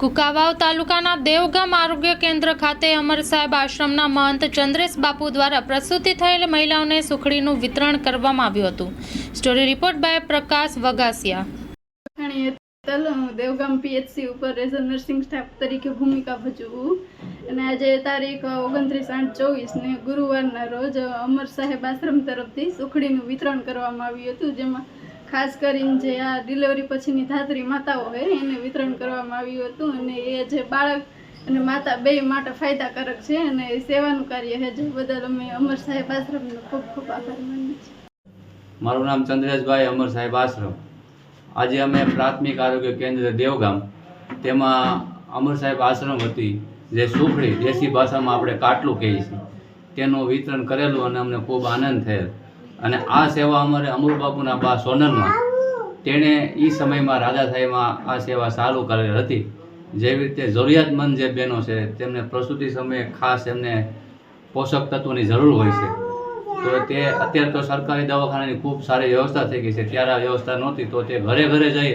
કુકાવાવ તાલુકાના દેવગામ આરોગ્ય કેન્દ્ર ખાતે અમર સાહેબ આશ્રમના મહંત ચંદ્રેશ બાપુ દ્વારા પ્રસૂતિ થયેલ મહિલાઓને સુખડીનું વિતરણ કરવામાં આવ્યું હતું. Story report by Prakash Vagasiya. હું દેવગામ પીએચસી ઉપર એઝ અ નર્સિંગ સ્ટાફ તરીકે ભૂમિકા ભજવું. અને આજે તારીખ ઓગણત્રીસ આઠ ચોવીસને ગુરુવારના રોજ અમર સાહેબ આશ્રમ તરફથી સુખડીનું વિતરણ કરવામાં આવ્યું હતું, જેમાં ખાસ કરીને જે આ ડિલિવરી પછીની ધાત્રી માતાઓ હોય એને વિતરણ કરવામાં આવ્યું હતું અને એ જે બાળક અને માતા બે માટે ફાયદાકારક છે અને સેવાનું કાર્ય છે. જે બદલ અમે અમર સાહેબ આશ્રમનો ખૂબ ખૂબ આભાર માનીએ મારું નામ ચંદ્રેશભાઈ અમર સાહેબ આશ્રમ. આજે અમે પ્રાથમિક આરોગ્ય કેન્દ્ર દેવગામ, તેમાં અમર સાહેબ આશ્રમ હતી, જે સુખડી દેશી ભાષામાં આપણે કાટલું કહીએ છીએ. તેનું વિતરણ કરેલું અને અમને ખૂબ આનંદ થયેલ. અને આ સેવા અમારે અમૃતબાપુના બા સોનલમાં તેણે એ સમયમાં રાજાશાહીમાં આ સેવા ચાલુ કરેલ હતી. જેવી રીતે જરૂરિયાતમંદ જે બહેનો છે, તેમને પ્રસૂતિ સમયે ખાસ એમને પોષક તત્વોની જરૂર હોય છે. તો તે અત્યારે તો સરકારી દવાખાનાની ખૂબ સારી વ્યવસ્થા થઈ ગઈ છે. ત્યારે આ વ્યવસ્થા નહોતી, તો તે ઘરે ઘરે જઈ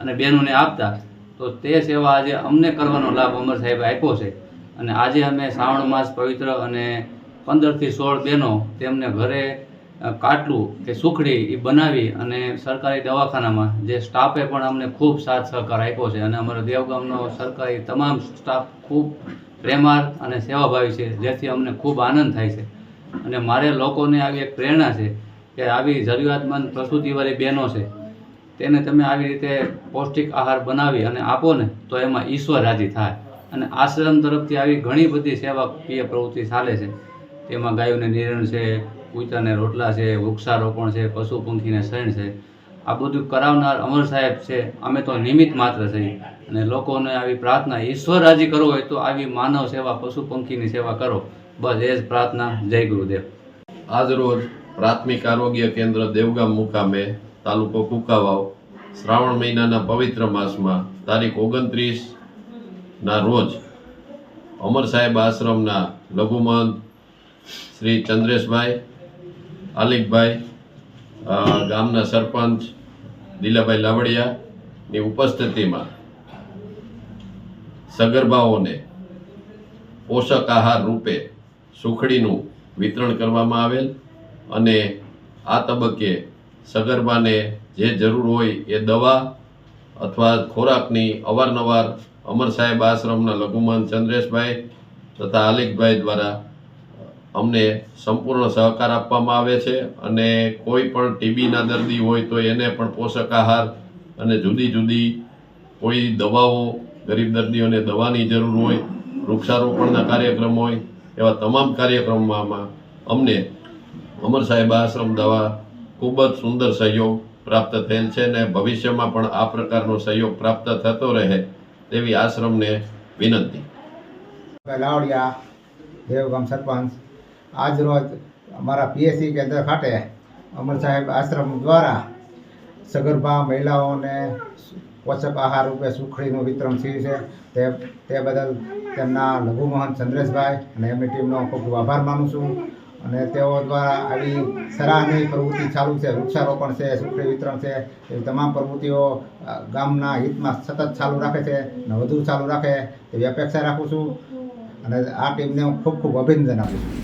અને બહેનોને આપતા. તો તે સેવા આજે અમને કરવાનો લાભ અમર સાહેબે આપ્યો છે. અને આજે અમે શ્રાવણ માસ પવિત્ર અને પંદરથી સોળ બહેનો તેમને ઘરે કાટલું કે સુખડી એ બનાવી અને સરકારી દવાખાનામાં જે સ્ટાફે પણ અમને ખૂબ સાથ સહકાર આપ્યો છે અને અમારા દેવગામનો સરકારી તમામ સ્ટાફ ખૂબ પ્રેમાળ અને સેવાભાવી છે, જેથી અમને ખૂબ આનંદ થાય છે. અને મારે લોકોને આવી એક પ્રેરણા છે કે આવી જરૂરિયાતમંદ પ્રસૂતિવાળી બહેનો છે, તેને તમે આવી રીતે પૌષ્ટિક આહાર બનાવી અને આપો ને તો એમાં ઈશ્વર રાજી થાય. અને આશ્રમ તરફથી આવી ઘણી બધી સેવાકીય પ્રવૃત્તિ ચાલે છે. તેમાં ગાયોને નિરણ છે કૂતરાને રોટલા છે, વૃક્ષારોપણ છે પશુ પંખીને શરણ છે. આ બધું કરાવનાર અમર સાહેબ છે. અમે તો નિમિત્ત માત્ર છીએ અને લોકોને આવી પ્રાર્થના, ઈશ્વર રાજી કરવો હોય તો આવી માનવ સેવા પશુ પંખીની સેવા કરો. બસ એ જ પ્રાર્થના. જય ગુરુદેવ. આજરોજ પ્રાથમિક આરોગ્ય કેન્દ્ર દેવગામ મુકામે, તાલુકો કુકાવાવ, શ્રાવણ મહિનાના પવિત્ર માસમાં, તારીખ ઓગણત્રીસ ના રોજ, અમર સાહેબ આશ્રમના લઘુમંત શ્રી ચંદ્રેશભાઈ આલિકભાઈ ગામના સરપંચ દિલાભાઈ લાવડિયાની ઉપસ્થિતિમાં સગર્ભાઓને પોષક આહાર રૂપે સુખડીનું વિતરણ કરવામાં આવેલ અને આ તબક્કે સગર્ભાને જે જરૂર હોય એ દવા અથવા ખોરાકની અવારનવાર અમર સાહેબ આશ્રમના લઘુમાન ચંદ્રેશભાઈ તથા આલિકભાઈ દ્વારા અમને સંપૂર્ણ સહકાર આપવામાં આવે છે અને કોઈ પણ ટીબીના દર્દી હોય તો એને પણ પોષક આહાર અને જુદી જુદી કોઈ દવાઓ, ગરીબ દર્દીઓને દવાની જરૂર હોય, વૃક્ષારોપણના કાર્યક્રમ હોય, એવા તમામ કાર્યક્રમોમાં અમને અમર સાહેબ આશ્રમ દવા ખૂબ જ સુંદર સહયોગ પ્રાપ્ત થયેલ છે અને ભવિષ્યમાં પણ આ પ્રકારનો સહયોગ પ્રાપ્ત થતો રહે તેવી આશ્રમને વિનંતી. દેવગામ સરપંચ. આજ રોજ અમારા પીએસસી કેન્દ્ર ખાતે અમર સાહેબ આશ્રમ દ્વારા સગર્ભા મહિલાઓને પોષક આહાર રૂપે સુખડીનું વિતરણ થયું છે. તે તે બદલ તેમના લઘુમોહન ચંદ્રેશભાઈ અને એમની ટીમનો ખૂબ ખૂબ આભાર માનું છું અને તેઓ દ્વારા આવી સરાહની પ્રવૃત્તિ ચાલુ છે. વૃક્ષારોપણ છે, સુખડી વિતરણ છે. એવી તમામ પ્રવૃત્તિઓ ગામના હિતમાં સતત ચાલુ રાખે છે અને વધુ ચાલુ રાખે તેવી અપેક્ષા રાખું છું અને આ ટીમને હું ખૂબ ખૂબ અભિનંદન આપું છું.